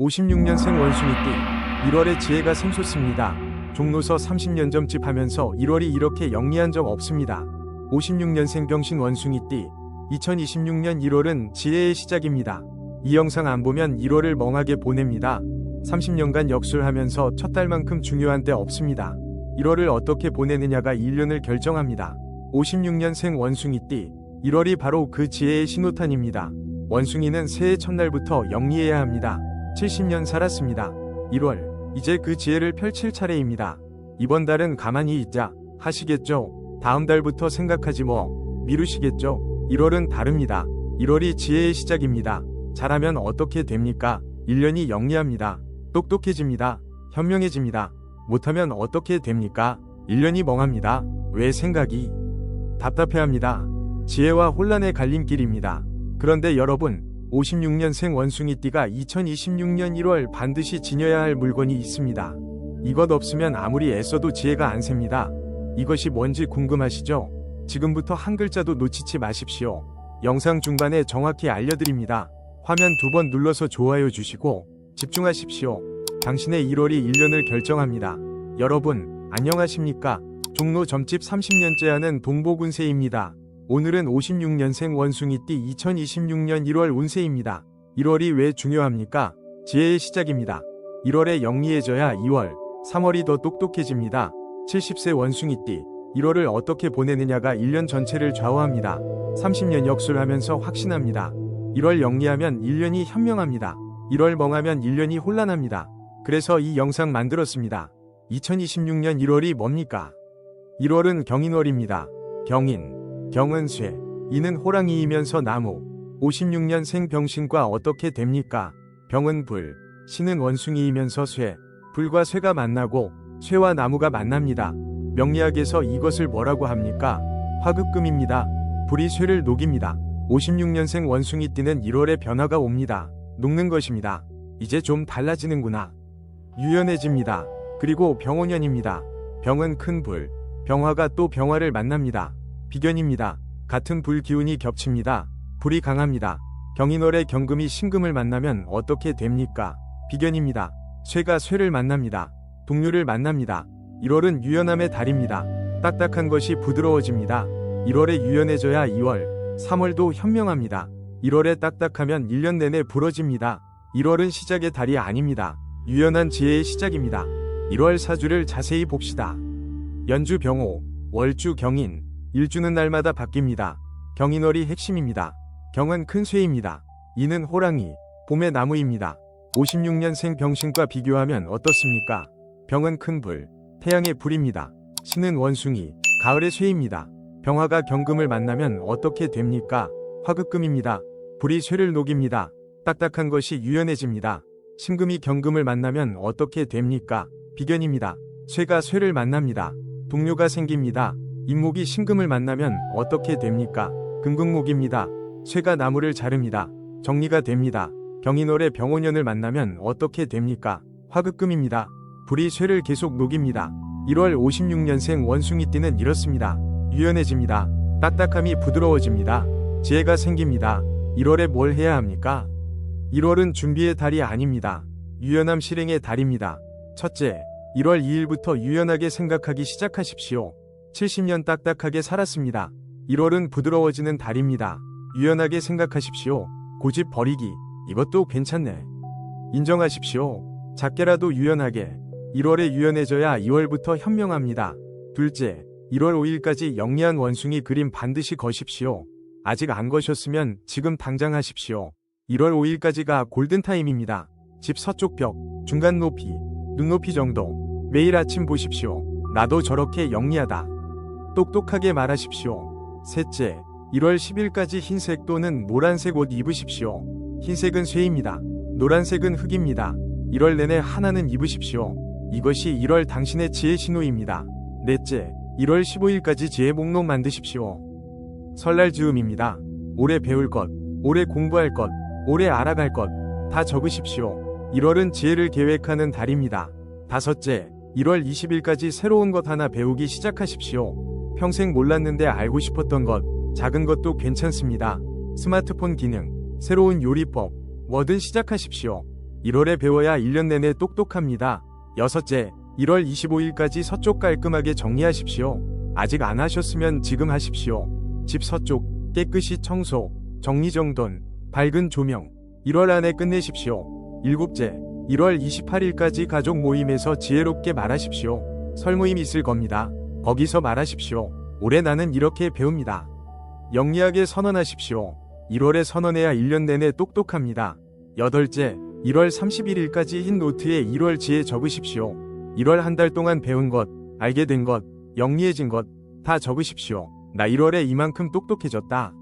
56년생 원숭이띠 1월의 지혜가 샘솟습니다. 종로서 30년 점집 하면서 1월이 이렇게 영리한 적 없습니다. 56년생 병신 원숭이띠 2026년 1월은 지혜의 시작입니다. 이 영상 안 보면 1월을 멍하게 보냅니다. 30년간 역술하면서 첫 달만큼 중요한 때 없습니다. 1월을 어떻게 보내느냐가 1년을 결정합니다. 56년생 원숭이띠 1월이 바로 그 지혜의 신호탄입니다. 원숭이는 새해 첫날부터 영리해야 합니다. 70년 살았습니다. 1월 이제 그 지혜를 펼칠 차례입니다. 이번 달은 가만히 있자 하시겠죠? 다음 달부터 생각하지 뭐 미루시겠죠? 1월은 다릅니다. 1월이 지혜의 시작입니다. 잘하면 어떻게 됩니까? 1년이 영리합니다. 똑똑해집니다. 현명해집니다. 못하면 어떻게 됩니까? 1년이 멍합니다. 왜 생각이 답답해합니다. 지혜와 혼란의 갈림길입니다. 그런데 여러분, 56년생 원숭이띠가 2026년 1월 반드시 지녀야 할 물건이 있습니다. 이것 없으면 아무리 애써도 지혜가 안 셉니다. 이것이 뭔지 궁금하시죠? 지금부터 한 글자도 놓치지 마십시오. 영상 중반에 정확히 알려드립니다. 화면 두 번 눌러서 좋아요 주시고 집중하십시오. 당신의 1월이 1년을 결정합니다. 여러분, 안녕하십니까? 종로 점집 30년째 하는 동복운세입니다. 오늘은 56년생 원숭이띠 2026년 1월 운세입니다. 1월이 왜 중요합니까? 지혜의 시작입니다. 1월에 영리해져야 2월, 3월이 더 똑똑해집니다. 70세 원숭이띠 1월을 어떻게 보내느냐가 1년 전체를 좌우합니다. 30년 역술하면서 확신합니다. 1월 영리하면 1년이 현명합니다. 1월 멍하면 1년이 혼란합니다. 그래서 이 영상 만들었습니다. 2026년 1월이 뭡니까? 1월은 경인월입니다. 경인, 경은 쇠, 이는 호랑이이면서 나무. 56년생 병신과 어떻게 됩니까? 병은 불, 신은 원숭이이면서 쇠, 불과 쇠가 만나고 쇠와 나무가 만납니다. 명리학에서 이것을 뭐라고 합니까? 화급금입니다. 불이 쇠를 녹입니다. 56년생 원숭이 띠는 1월에 변화가 옵니다. 녹는 것입니다. 이제 좀 달라지는구나. 유연해집니다. 그리고 병원년입니다. 병은 큰 불, 병화가 또 병화를 만납니다. 비견입니다. 같은 불 기운이 겹칩니다. 불이 강합니다. 경인월에 경금이 신금을 만나면 어떻게 됩니까? 비견입니다. 쇠가 쇠를 만납니다. 동류를 만납니다. 1월은 유연함의 달입니다. 딱딱한 것이 부드러워집니다. 1월에 유연해져야 2월, 3월도 현명합니다. 1월에 딱딱하면 1년 내내 부러집니다. 1월은 시작의 달이 아닙니다. 유연한 지혜의 시작입니다. 1월 사주를 자세히 봅시다. 연주 병호, 월주 경인, 일주는 날마다 바뀝니다. 경인월이 핵심입니다. 경은 큰 쇠입니다. 이는 호랑이, 봄의 나무입니다. 56년생 병신과 비교하면 어떻습니까? 병은 큰 불, 태양의 불입니다. 신은 원숭이, 가을의 쇠입니다. 병화가 경금을 만나면 어떻게 됩니까? 화급금입니다. 불이 쇠를 녹입니다. 딱딱한 것이 유연해집니다. 신금이 경금을 만나면 어떻게 됩니까? 비견입니다. 쇠가 쇠를 만납니다. 동료가 생깁니다. 인목이 신금을 만나면 어떻게 됩니까? 금극목입니다. 쇠가 나무를 자릅니다. 정리가 됩니다. 경인월에 병원년을 만나면 어떻게 됩니까? 화급금입니다. 불이 쇠를 계속 녹입니다. 1월 56년생 원숭이띠는 이렇습니다. 유연해집니다. 딱딱함이 부드러워집니다. 지혜가 생깁니다. 1월에 뭘 해야 합니까? 1월은 준비의 달이 아닙니다. 유연함 실행의 달입니다. 첫째, 1월 2일부터 유연하게 생각하기 시작하십시오. 70년 딱딱하게 살았습니다. 1월은 부드러워지는 달입니다. 유연하게 생각하십시오. 고집 버리기. 이것도 괜찮네. 인정하십시오. 작게라도 유연하게. 1월에 유연해져야 2월부터 현명합니다. 둘째, 1월 5일까지 영리한 원숭이 그림 반드시 거십시오. 아직 안 거셨으면 지금 당장 하십시오. 1월 5일까지가 골든타임입니다. 집 서쪽 벽, 중간 높이, 눈높이 정도. 매일 아침 보십시오. 나도 저렇게 영리하다. 똑똑하게 말하십시오. 셋째, 1월 10일까지 흰색 또는 노란색 옷 입으십시오. 흰색은 쇠입니다. 노란색은 흙입니다. 1월 내내 하나는 입으십시오. 이것이 1월 당신의 지혜 신호입니다. 넷째, 1월 15일까지 지혜 목록 만드십시오. 설날 즈음입니다. 올해 배울 것, 올해 공부할 것, 올해 알아갈 것, 다 적으십시오. 1월은 지혜를 계획하는 달입니다. 다섯째, 1월 20일까지 새로운 것 하나 배우기 시작하십시오. 평생 몰랐는데 알고 싶었던 것, 작은 것도 괜찮습니다. 스마트폰 기능, 새로운 요리법, 뭐든 시작하십시오. 1월에 배워야 1년 내내 똑똑합니다. 여섯째, 1월 25일까지 서쪽 깔끔하게 정리하십시오. 아직 안 하셨으면 지금 하십시오. 집 서쪽 깨끗이 청소, 정리정돈, 밝은 조명. 1월 안에 끝내십시오. 일곱째, 1월 28일까지 가족 모임에서 지혜롭게 말하십시오. 설모임 있을 겁니다. 거기서 말하십시오. 올해 나는 이렇게 배웁니다. 영리하게 선언하십시오. 1월에 선언해야 1년 내내 똑똑합니다. 여덟째, 1월 31일까지 흰 노트에 1월 지혜 적으십시오. 1월 한 달 동안 배운 것, 알게 된 것, 영리해진 것, 다 적으십시오. 나 1월에 이만큼 똑똑해졌다.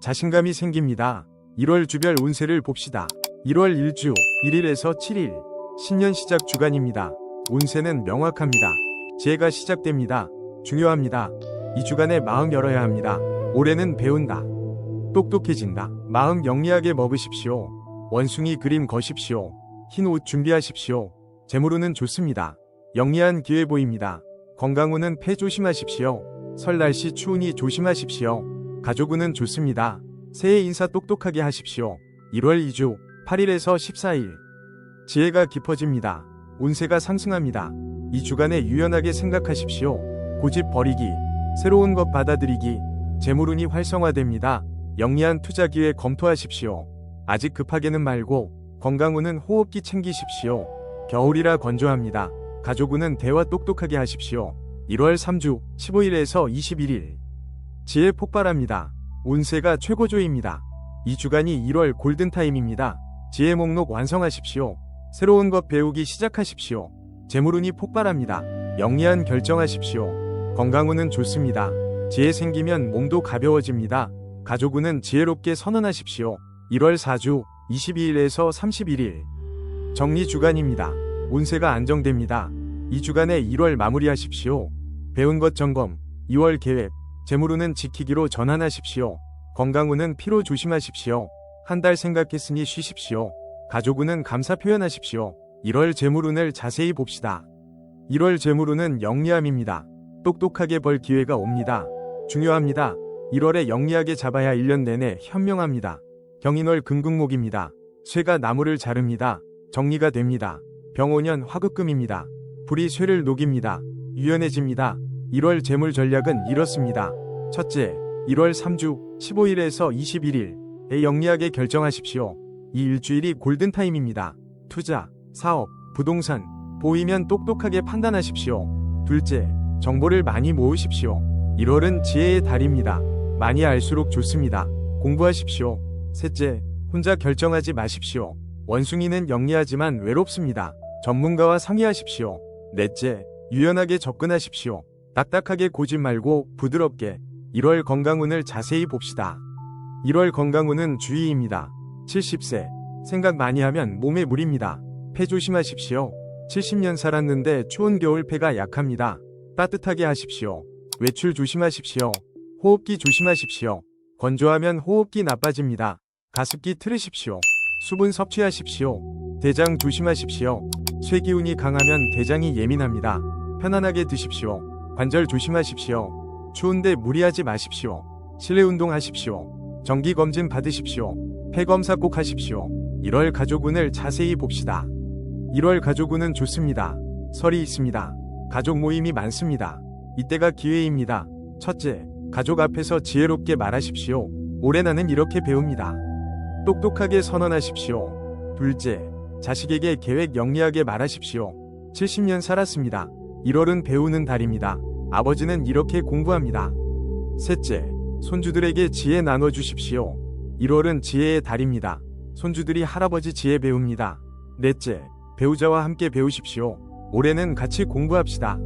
자신감이 생깁니다. 1월 주별 운세를 봅시다. 1월 1주 1일에서 7일 신년 시작 주간입니다. 운세는 명확합니다. 지혜가 시작됩니다. 중요합니다. 이 주간에 마음 열어야 합니다. 올해는 배운다. 똑똑해진다. 마음 영리하게 먹으십시오. 원숭이 그림 거십시오. 흰 옷 준비하십시오. 재물운은 좋습니다. 영리한 기회 보입니다. 건강운은 폐 조심하십시오. 설 날씨 추우니 조심하십시오. 가족운은 좋습니다. 새해 인사 똑똑하게 하십시오. 1월 2주 8일에서 14일 지혜가 깊어집니다. 운세가 상승합니다. 이 주간에 유연하게 생각하십시오. 고집 버리기, 새로운 것 받아들이기, 재물운이 활성화됩니다. 영리한 투자 기회 검토하십시오. 아직 급하게는 말고 건강운은 호흡기 챙기십시오. 겨울이라 건조합니다. 가족운은 대화 똑똑하게 하십시오. 1월 3주 15일에서 21일 지혜 폭발합니다. 운세가 최고조입니다. 이 주간이 1월 골든타임입니다. 지혜 목록 완성하십시오. 새로운 것 배우기 시작하십시오. 재물운이 폭발합니다. 영리한 결정하십시오. 건강운은 좋습니다. 지혜 생기면 몸도 가벼워집니다. 가족운은 지혜롭게 선언하십시오. 1월 4주 22일에서 31일 정리 주간입니다. 운세가 안정됩니다. 이 주간에 1월 마무리하십시오. 배운 것 점검, 2월 계획, 재물운은 지키기로 전환하십시오. 건강운은 피로 조심하십시오. 한 달 생각했으니 쉬십시오. 가족운은 감사 표현하십시오. 1월 재물운을 자세히 봅시다. 1월 재물운은 영리함입니다. 똑똑하게 벌 기회가 옵니다. 중요합니다. 1월에 영리하게 잡아야 1년 내내 현명합니다. 경인월 금극목입니다. 쇠가 나무를 자릅니다. 정리가 됩니다. 병오년 화급금입니다. 불이 쇠를 녹입니다. 유연해집니다. 1월 재물 전략은 이렇습니다. 첫째, 1월 3주 15일에서 21일에 영리하게 결정하십시오. 이 일주일이 골든타임입니다. 투자, 사업, 부동산, 보이면 똑똑하게 판단하십시오. 둘째, 정보를 많이 모으십시오. 1월은 지혜의 달입니다. 많이 알수록 좋습니다. 공부하십시오. 셋째, 혼자 결정하지 마십시오. 원숭이는 영리하지만 외롭습니다. 전문가와 상의하십시오. 넷째, 유연하게 접근하십시오. 딱딱하게 고집 말고 부드럽게 1월 건강운을 자세히 봅시다. 1월 건강운은 주의입니다. 70세. 생각 많이 하면 몸에 무립니다. 폐 조심하십시오. 70년 살았는데 추운 겨울 폐가 약합니다. 따뜻하게 하십시오. 외출 조심하십시오. 호흡기 조심하십시오. 건조하면 호흡기 나빠집니다. 가습기 틀으십시오. 수분 섭취하십시오. 대장 조심하십시오. 쇠기운이 강하면 대장이 예민합니다. 편안하게 드십시오. 관절 조심하십시오. 추운데 무리하지 마십시오. 실내 운동하십시오. 정기 검진 받으십시오. 폐 검사 꼭 하십시오. 1월 가족운을 자세히 봅시다. 1월 가족운은 좋습니다. 설이 있습니다. 가족 모임이 많습니다. 이때가 기회입니다. 첫째, 가족 앞에서 지혜롭게 말하십시오. 올해 나는 이렇게 배웁니다. 똑똑하게 선언하십시오. 둘째, 자식에게 계획 영리하게 말하십시오. 70년 살았습니다. 1월은 배우는 달입니다. 아버지는 이렇게 공부합니다. 셋째, 손주들에게 지혜 나눠주십시오. 1월은 지혜의 달입니다. 손주들이 할아버지 지혜 배웁니다. 넷째, 배우자와 함께 배우십시오. 올해는 같이 공부합시다.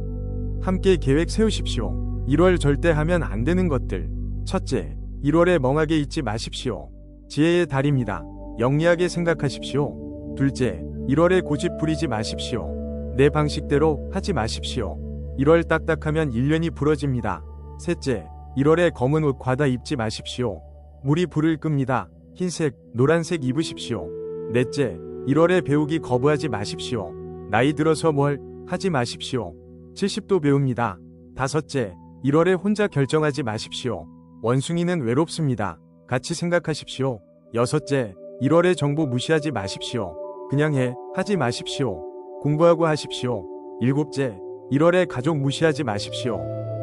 함께 계획 세우십시오. 1월 절대 하면 안 되는 것들. 첫째, 1월에 멍하게 있지 마십시오. 지혜의 달입니다. 영리하게 생각하십시오. 둘째, 1월에 고집 부리지 마십시오. 내 방식대로 하지 마십시오. 1월 딱딱하면 1년이 부러집니다. 셋째, 1월에 검은 옷 과다 입지 마십시오. 물이 불을 끕니다. 흰색, 노란색 입으십시오. 넷째, 1월에 배우기 거부하지 마십시오. 나이 들어서 뭘 하지 마십시오. 70도 배웁니다. 다섯째, 1월에 혼자 결정하지 마십시오. 원숭이는 외롭습니다. 같이 생각하십시오. 여섯째, 1월에 정보 무시하지 마십시오. 그냥 해. 하지 마십시오. 공부하고 하십시오. 일곱째, 1월에 가족 무시하지 마십시오.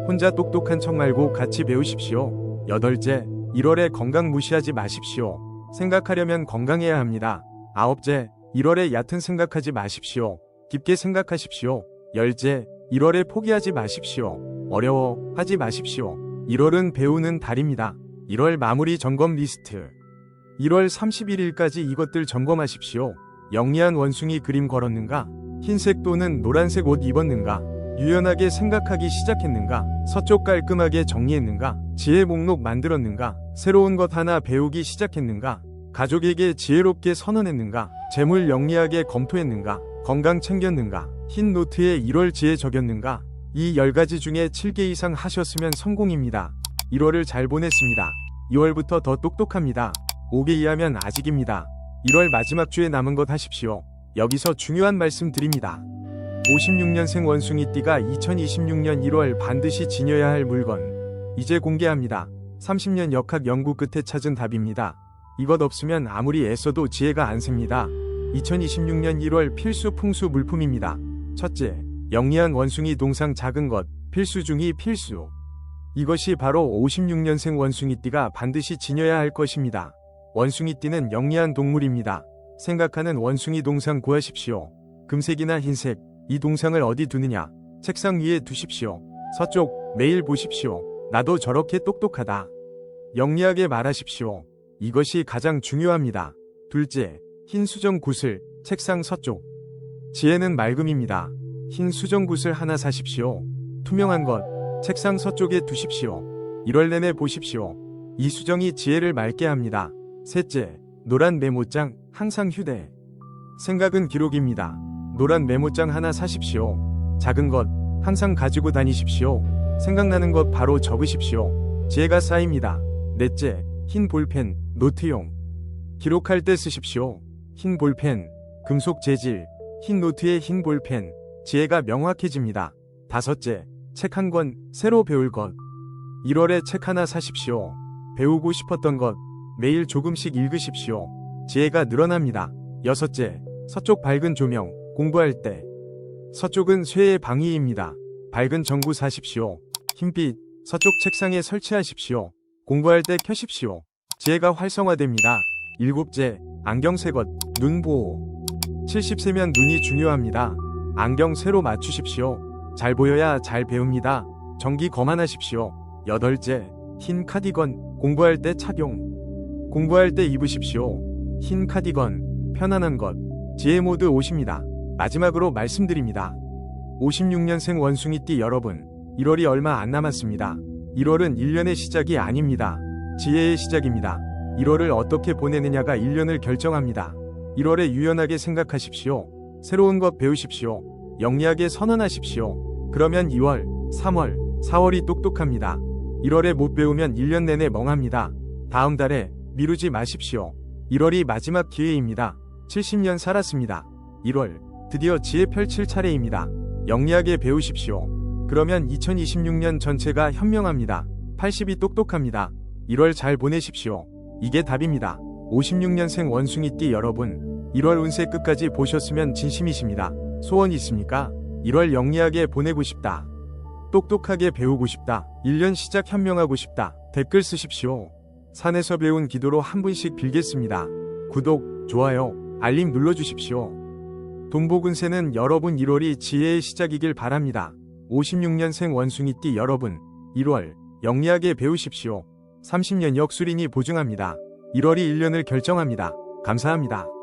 혼자 똑똑한 척 말고 같이 배우십시오. 여덟째, 1월에 건강 무시하지 마십시오. 생각하려면 건강해야 합니다. 아홉째, 1월에 얕은 생각하지 마십시오. 깊게 생각하십시오. 열째, 1월에 포기하지 마십시오. 어려워 하지 마십시오. 1월은 배우는 달입니다. 1월 마무리 점검 리스트. 1월 31일까지 이것들 점검하십시오. 영리한 원숭이 그림 걸었는가? 흰색 또는 노란색 옷 입었는가? 유연하게 생각하기 시작했는가? 서쪽 깔끔하게 정리했는가? 지혜 목록 만들었는가? 새로운 것 하나 배우기 시작했는가? 가족에게 지혜롭게 선언했는가? 재물 영리하게 검토했는가? 건강 챙겼는가? 흰 노트에 1월 지혜 적였는가? 이 10가지 중에 7개 이상 하셨으면 성공입니다. 1월을 잘 보냈습니다. 2월부터 더 똑똑합니다. 5개 이하면 아직입니다. 1월 마지막 주에 남은 것 하십시오. 여기서 중요한 말씀 드립니다. 56년생 원숭이띠가 2026년 1월 반드시 지녀야 할 물건. 이제 공개합니다. 30년 역학 연구 끝에 찾은 답입니다. 이것 없으면 아무리 애써도 지혜가 안 셉니다. 2026년 1월 필수 풍수 물품입니다. 첫째, 영리한 원숭이 동상 작은 것, 필수 중이 필수. 이것이 바로 56년생 원숭이띠가 반드시 지녀야 할 것입니다. 원숭이띠는 영리한 동물입니다. 생각하는 원숭이 동상 구하십시오. 금색이나 흰색, 이 동상을 어디 두느냐? 책상 위에 두십시오. 서쪽, 매일 보십시오. 나도 저렇게 똑똑하다. 영리하게 말하십시오. 이것이 가장 중요합니다. 둘째, 흰 수정 굿을 책상 서쪽. 지혜는 맑음입니다. 흰 수정 굿을 하나 사십시오. 투명한 것, 책상 서쪽에 두십시오. 1월 내내 보십시오. 이 수정이 지혜를 맑게 합니다. 셋째, 노란 메모장, 항상 휴대. 생각은 기록입니다. 노란 메모장 하나 사십시오. 작은 것, 항상 가지고 다니십시오. 생각나는 것 바로 적으십시오. 지혜가 쌓입니다. 넷째, 흰 볼펜, 노트용. 기록할 때 쓰십시오. 흰 볼펜, 금속 재질, 흰 노트에 흰 볼펜, 지혜가 명확해집니다. 다섯째, 책 한 권, 새로 배울 것. 1월에 책 하나 사십시오. 배우고 싶었던 것, 매일 조금씩 읽으십시오. 지혜가 늘어납니다. 여섯째, 서쪽 밝은 조명, 공부할 때. 서쪽은 쇠의 방위입니다. 밝은 전구 사십시오. 흰빛, 서쪽 책상에 설치하십시오. 공부할 때 켜십시오. 지혜가 활성화됩니다. 일곱째, 안경 새것, 눈 보호. 70세면 눈이 중요합니다. 안경 새로 맞추십시오. 잘 보여야 잘 배웁니다. 정기 거만하십시오. 여덟째, 흰 카디건, 공부할 때 착용. 공부할 때 입으십시오. 흰 카디건, 편안한 것. 지혜 모드 오십니다. 마지막으로 말씀드립니다. 56년생 원숭이띠 여러분, 1월이 얼마 안 남았습니다. 1월은 1년의 시작이 아닙니다. 지혜의 시작입니다. 1월을 어떻게 보내느냐가 1년을 결정합니다. 1월에 유연하게 생각하십시오. 새로운 것 배우십시오. 영리하게 선언하십시오. 그러면 2월, 3월, 4월이 똑똑합니다. 1월에 못 배우면 1년 내내 멍합니다. 다음 달에 미루지 마십시오. 1월이 마지막 기회입니다. 70년 살았습니다. 1월, 드디어 지혜 펼칠 차례입니다. 영리하게 배우십시오. 그러면 2026년 전체가 현명합니다. 80이 똑똑합니다. 1월 잘 보내십시오. 이게 답입니다. 56년생 원숭이띠 여러분, 1월 운세 끝까지 보셨으면 진심이십니다. 소원 있습니까? 1월 영리하게 보내고 싶다. 똑똑하게 배우고 싶다. 1년 시작 현명하고 싶다. 댓글 쓰십시오. 산에서 배운 기도로 한 분씩 빌겠습니다. 구독, 좋아요, 알림 눌러주십시오. 동복운세는 여러분 1월이 지혜의 시작이길 바랍니다. 56년생 원숭이띠 여러분, 1월 영리하게 배우십시오. 30년 역술인이 보증합니다. 1월이 1년을 결정합니다. 감사합니다.